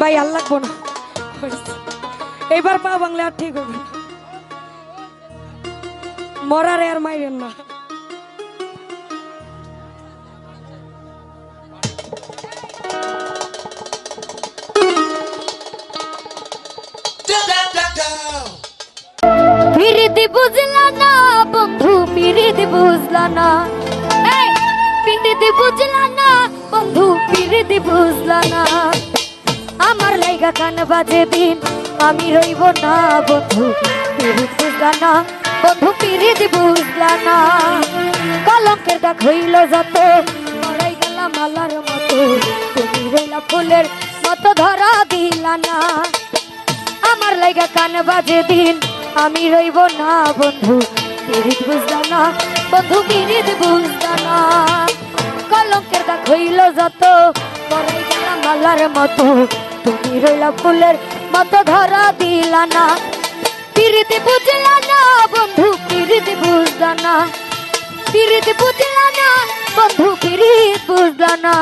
ভাই, আর লাগবো না। এইবার পা বাংলা আর ঠিক হবে। মরারে আর মাইরেন না। পিরিতি বুঝলা না বন্ধু পিরিতি বুঝলা বুঝলা না বন্ধু না। আমার লাইগা কান বাজে দিন। আমি রইব না, বন্ধু পিরিতি বুঝলা না বন্ধু পিরিতি বুঝলা না কলঙ্কের দাগ হইল যত, মরাই গেলাম মালার মতো। তুমি রইলা ফুলের মতো, ধরা দিলা না আমার লাইগা কান বাজে দিন। আমি রইব না, বন্ধু পিরিত বুঝলা না বন্ধু পিরিত বুঝলা না কলঙ্কের দাগ হইল যত পরাই গেলাম মালার মতো। তুমি রইলা ফুলের মতো ধরা দিলা না। পিরিত বুঝলা না বন্ধু, পিরিত বুঝলা না। পিরিত বুঝলা না বন্ধু, পিরিত বুঝলা না।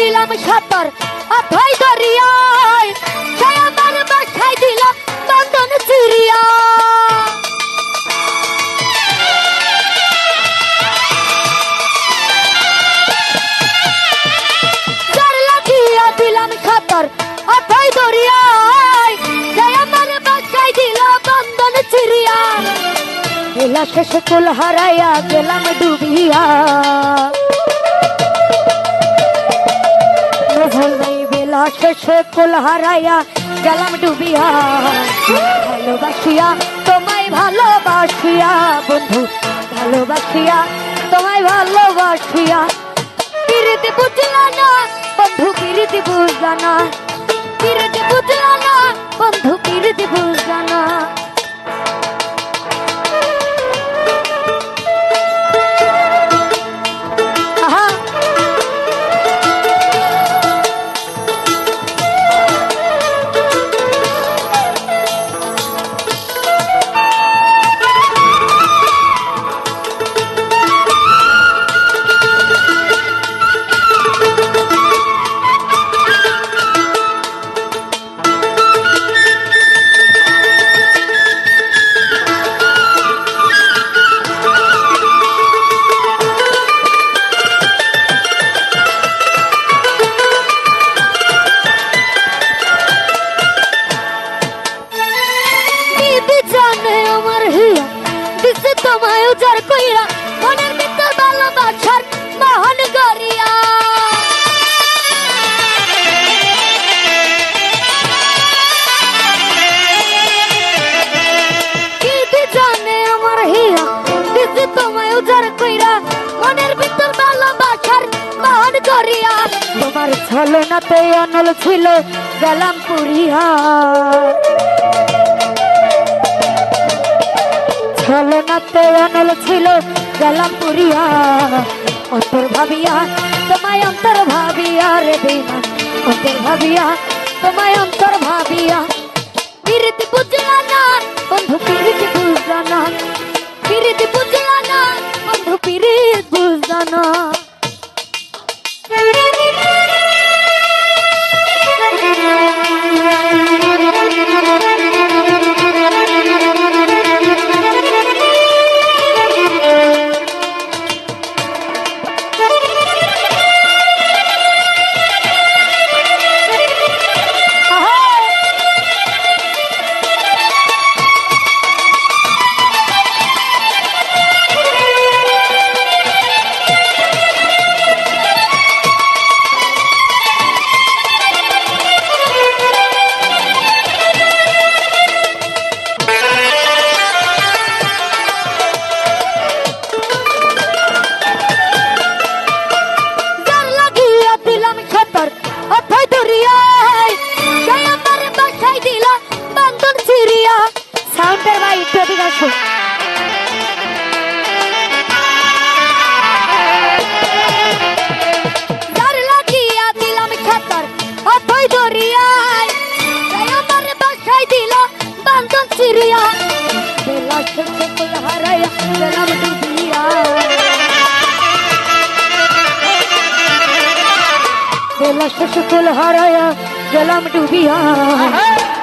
দিলাম সাঁতার অথই দরিয়ায়। সে আমার বাসায় দিল বন্ধন চিড়িয়া। চার লাগিয়া দিলাম সাঁতার হারাইয়া গেলাম ডুবিয়া। শেষে কোল হারাইয়া গেলাম ডুবিয়া। ভালোবাসিয়া, তোমায় ভালোবাসিয়া, বন্ধু, ভালোবাসিয়া, তোমায় ভালোবাসিয়া। পিরিতি বুঝলা না, বন্ধু, পিরিতি বুঝলা না। মহান তোমার ছলনাতে অনল ছিল গেলাম পুরিয়া ছলনাতে অনল ছিল গেলাম পুরিয়া অন্তর ভাবিয়া, তোমায় অন্তর ভাবিয়া রে বেমান অন্তর ভাবিয়া, তোমায় ফিরিয়া বেলা শেষে কুল হারাইয়া গেলাম ডুবিয়া বেলা শেষে কুল হারাইয়া গেলাম ডুবিয়া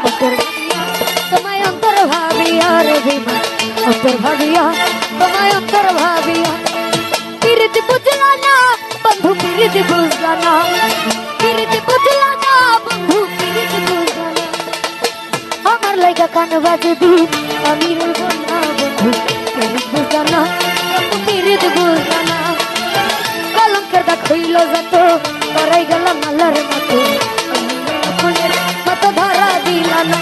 অন্তর তোমায় অন্তর ভাবিয়া রে বিমা অন্তর ভাবিয়া তোমায় অন্তর ভাবিয়া পিরিতি বুঝলা না বন্ধু পিরিতি লাইগা কান বাজে দিন। আমি রইব না বন্ধু পিরিত বুঝলা না? বন্ধু পিরিত বুঝলা না। কলঙ্কের দাগ হইল যত করাই গেলাম আল্লাহর মতো। মতো ধরা দিলা না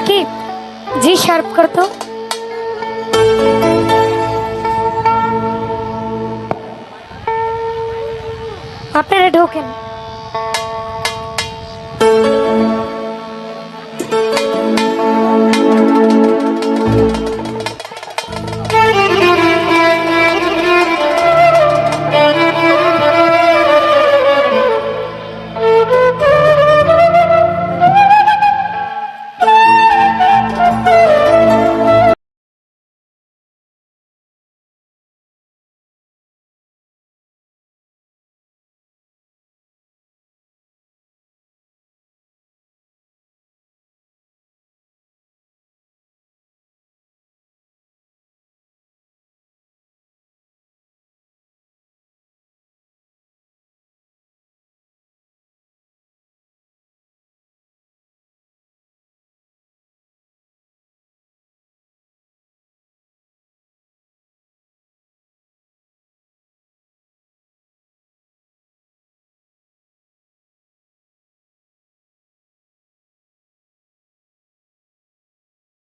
রাকিব জি শার্প করতো আপনারা ঢোকেন